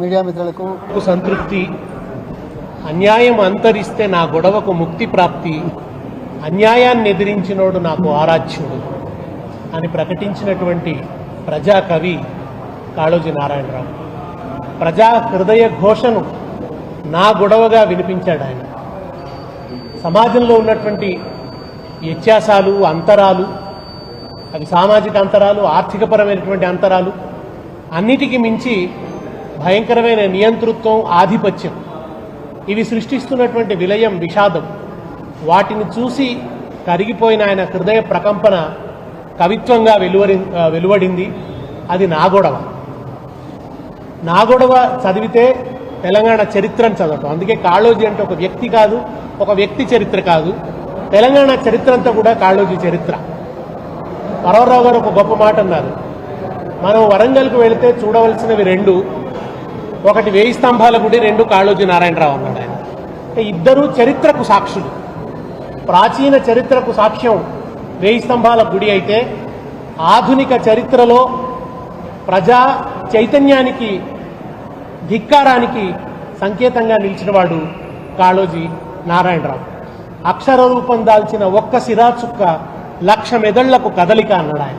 Media మిత్రులకు సంతృప్తి. అన్యాయం అంతరిస్తే నా గొడవకు ముక్తి ప్రాప్తి. అన్యాయాన్ని ఎదిరించినోడు నాకు ఆరాధ్యుడు అని ప్రకటించినటువంటి ప్రజా కవి కాళోజీ నారాయణరావు. ప్రజా హృదయ ఘోషను నా గొడవగా వినిపించాడు ఆయన. సమాజంలో ఉన్నటువంటి వ్యత్యాసాలు అంతరాలు అవి సామాజిక అంతరాలు ఆర్థికపరమైనటువంటి అంతరాలు అన్నిటికీ మించి భయంకరమైన నియంతృత్వం ఆధిపత్యం. ఇవి సృష్టిస్తున్నటువంటి విలయం విషాదం. వాటిని చూసి కరిగిపోయిన ఆయన హృదయ ప్రకంపన కవిత్వంగా వెలువరి వెలువడింది. అది నాగొడవ. నాగొడవ చదివితే తెలంగాణ చరిత్రను చదవటం. అందుకే కాళోజీ అంటే ఒక వ్యక్తి కాదు ఒక వ్యక్తి చరిత్ర కాదు. తెలంగాణ చరిత్ర అంతా కూడా కాళోజీ చరిత్ర. పర్వరావు గారు ఒక గొప్ప మాట అన్నారు. మనం వరంగల్కు వెళితే చూడవలసినవి రెండు ఒకటి వేయి స్తంభాల గుడి రెండు కాళోజీ నారాయణరావు అన్నాడు ఆయన. ఇద్దరు చరిత్రకు సాక్షులు. ప్రాచీన చరిత్రకు సాక్ష్యం వేయి స్తంభాల గుడి అయితే ఆధునిక చరిత్రలో ప్రజా చైతన్యానికి ధిక్కారానికి సంకేతంగా నిలిచినవాడు కాళోజీ నారాయణరావు. అక్షర రూపం దాల్చిన ఒక్క సిరాచుక్క లక్ష మెదళ్ళకు కదలిక అన్నాడు ఆయన.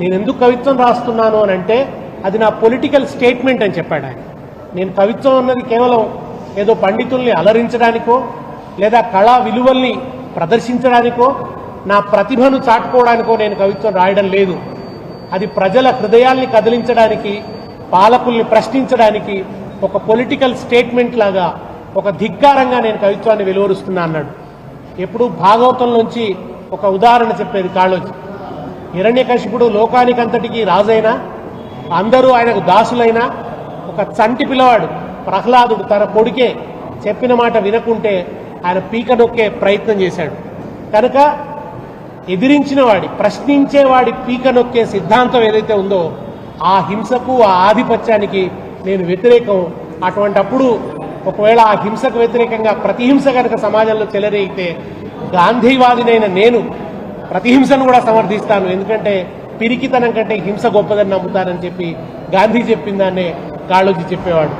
నేను ఎందుకు కవిత్వం రాస్తున్నాను అని అంటే అది నా పొలిటికల్ స్టేట్మెంట్ అని చెప్పాడు ఆయన. నేను కవిత్వం అన్నది కేవలం ఏదో పండితుల్ని అలరించడానికో లేదా కళా విలువల్ని ప్రదర్శించడానికో నా ప్రతిభను చాటుకోవడానికో నేను కవిత్వం రాయడం లేదు. అది ప్రజల హృదయాల్ని కదిలించడానికి పాలకుల్ని ప్రశ్నించడానికి ఒక పొలిటికల్ స్టేట్మెంట్ లాగా ఒక ధిక్కారంగా నేను కవిత్వాన్ని వెలువరుస్తున్నా అన్నాడు. ఎప్పుడు భాగవతంలోంచి ఒక ఉదాహరణ చెప్పేది కాళోజీ. హిరణ్యకశిపుడు లోకానికంతటికి రాజైనా అందరూ ఆయనకు దాసులైనా ఒక చంటి పిల్లవాడు ప్రహ్లాదుడు తన కొడుకే చెప్పిన మాట వినకుంటే ఆయన పీక నొక్కే ప్రయత్నం చేశాడు. కనుక ఎదిరించిన వాడి ప్రశ్నించేవాడి పీక నొక్కే సిద్ధాంతం ఏదైతే ఉందో ఆ హింసకు ఆ ఆధిపత్యానికి నేను వ్యతిరేకం. అటువంటప్పుడు ఒకవేళ ఆ హింసకు వ్యతిరేకంగా ప్రతిహింస కనుక సమాజంలో చెలరేగితే గాంధీవాదినైన నేను ప్రతిహింసను కూడా సమర్థిస్తాను. ఎందుకంటే పిరికితనం కంటే హింస గొప్పదని నమ్ముతానని చెప్పి గాంధీ చెప్పిన కాళోజీ చెప్పేవాడు.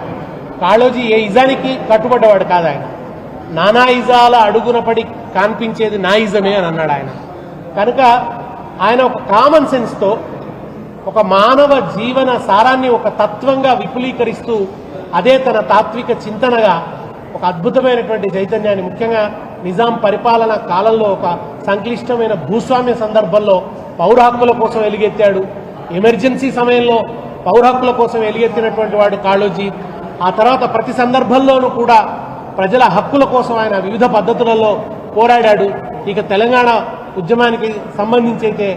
కాళోజీ ఏ ఇజానికి కట్టుబడ్డవాడు కాదు ఆయన. నానా ఇజాల అడుగున పడి కాన్పించేది నా ఇజమే అని అన్నాడు ఆయన. కనుక ఆయన ఒక కామన్ సెన్స్తో ఒక మానవ జీవన సారాన్ని ఒక తత్వంగా విపులీకరిస్తూ అదే తన తాత్విక చింతనగా ఒక అద్భుతమైనటువంటి చైతన్యాన్ని ముఖ్యంగా నిజాం పరిపాలన కాలంలో ఒక సంక్లిష్టమైన భూస్వామ్య సందర్భంలో పౌరహక్కుల కోసం ఎలుగెత్తాడు. ఎమర్జెన్సీ సమయంలో పౌరహక్కుల కోసం ఎలుగెత్తినటువంటి వాడు కాళోజీ. ఆ తర్వాత ప్రతి సందర్భంలోనూ కూడా ప్రజల హక్కుల కోసం ఆయన వివిధ పద్ధతులలో పోరాడాడు. ఇక తెలంగాణ ఉద్యమానికి సంబంధించి అయితే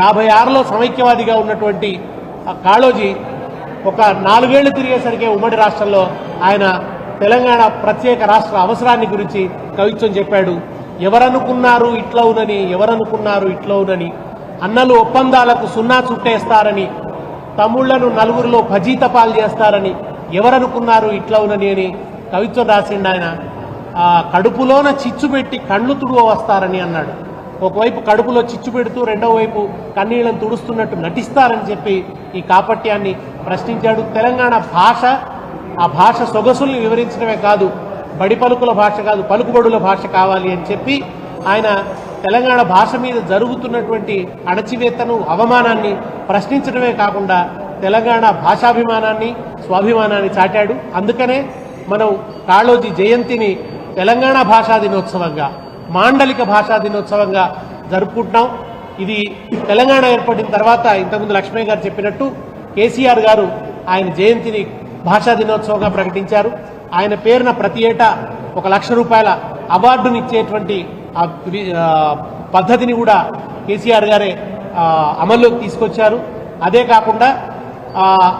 యాభై ఆరులో సమైక్యవాదిగా ఉన్నటువంటి ఆ కాళోజీ ఒక నాలుగేళ్ళు తిరిగేసరికి ఉమ్మడి రాష్ట్రంలో ఆయన తెలంగాణ ప్రత్యేక రాష్ట్ర అవసరాన్ని గురించి కవిత్వం చెప్పాడు. ఎవరనుకున్నారు ఇట్లవునని ఎవరనుకున్నారు ఇట్లవునని అన్నలు ఒప్పందాలకు సున్నా చుట్టేస్తారని తమ్ముళ్ళను నలుగురిలో భజీతపాలు చేస్తారని ఎవరనుకున్నారు ఇట్లవునని అని కవిత్వం రాసిండు ఆయన. ఆ కడుపులోన చిచ్చు పెట్టి కళ్ళు తుడువ వస్తారని అన్నాడు. ఒకవైపు కడుపులో చిచ్చు పెడుతూ రెండో వైపు కన్నీళ్ళను తుడుస్తున్నట్టు నటిస్తారని చెప్పి ఈ కాపట్యాన్ని ప్రశ్నించాడు. తెలంగాణ భాష ఆ భాష సొగసుల్ని వివరించడమే కాదు బడి పలుకుల భాష కాదు పలుకుబడుల భాష కావాలి అని చెప్పి ఆయన తెలంగాణ భాష మీద జరుగుతున్నటువంటి అణచివేతను అవమానాన్ని ప్రశ్నించడమే కాకుండా తెలంగాణ భాషాభిమానాన్ని స్వాభిమానాన్ని చాటాడు. అందుకనే మనం కాళోజీ జయంతిని తెలంగాణ భాషా దినోత్సవంగా మాండలిక భాషా దినోత్సవంగా జరుపుకుంటున్నాం. ఇది తెలంగాణ ఏర్పడిన తర్వాత ఇంతకుముందు లక్ష్మయ్య గారు చెప్పినట్టు కేసీఆర్ గారు ఆయన జయంతిని భాషా దినోత్సవంగా ప్రకటించారు. ఆయన పేరున ప్రతి ఏటా ఒక లక్ష రూపాయల అవార్డుని ఇచ్చేటువంటి పద్ధతిని కూడా కేసీఆర్ గారే అమల్లోకి తీసుకొచ్చారు. అదే కాకుండా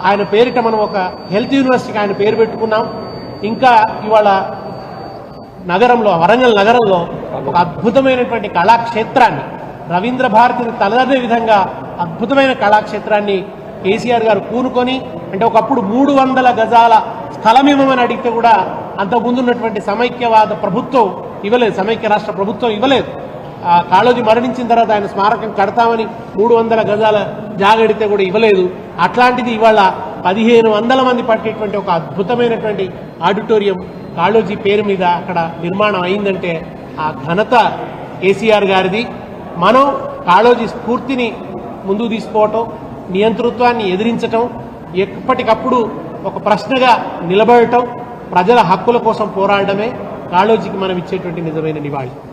ఆయన పేరిట మనం ఒక హెల్త్ యూనివర్సిటీకి ఆయన పేరు పెట్టుకున్నాం. ఇంకా ఇవాళ నగరంలో వరంగల్ నగరంలో ఒక అద్భుతమైనటువంటి కళాక్షేత్రాన్ని రవీంద్ర భారతిని తలదనే విధంగా అద్భుతమైన కళాక్షేత్రాన్ని కేసీఆర్ గారు కూనుకొని అంటే ఒకప్పుడు మూడు వందల గజాల స్థలం ఇవ్వమని అడిగితే కూడా అంతకుముందు ఉన్నటువంటి సమైక్యవాద ప్రభుత్వం ఇవ్వలేదు సమైక్య రాష్ట్ర ప్రభుత్వం ఇవ్వలేదు. ఆ కాళోజీ మరణించిన తర్వాత ఆయన స్మారకం కడతామని మూడు వందల గజాల జాగడితే కూడా ఇవ్వలేదు. అట్లాంటిది ఇవాళ పదిహేను వందల మంది పట్టేటువంటి ఒక అద్భుతమైనటువంటి ఆడిటోరియం కాళోజీ పేరు మీద అక్కడ నిర్మాణం అయిందంటే ఆ ఘనత కేసీఆర్ గారిది. మనం కాళోజీ స్ఫూర్తిని ముందుకు తీసుకోవటం నియంతృత్వాన్ని ఎదిరించటం ఎప్పటికప్పుడు ఒక ప్రశ్నగా నిలబడటం ప్రజల హక్కుల కోసం పోరాడమే కాళోజీకి మనం ఇచ్చేటువంటి నిజమైన నివాళి.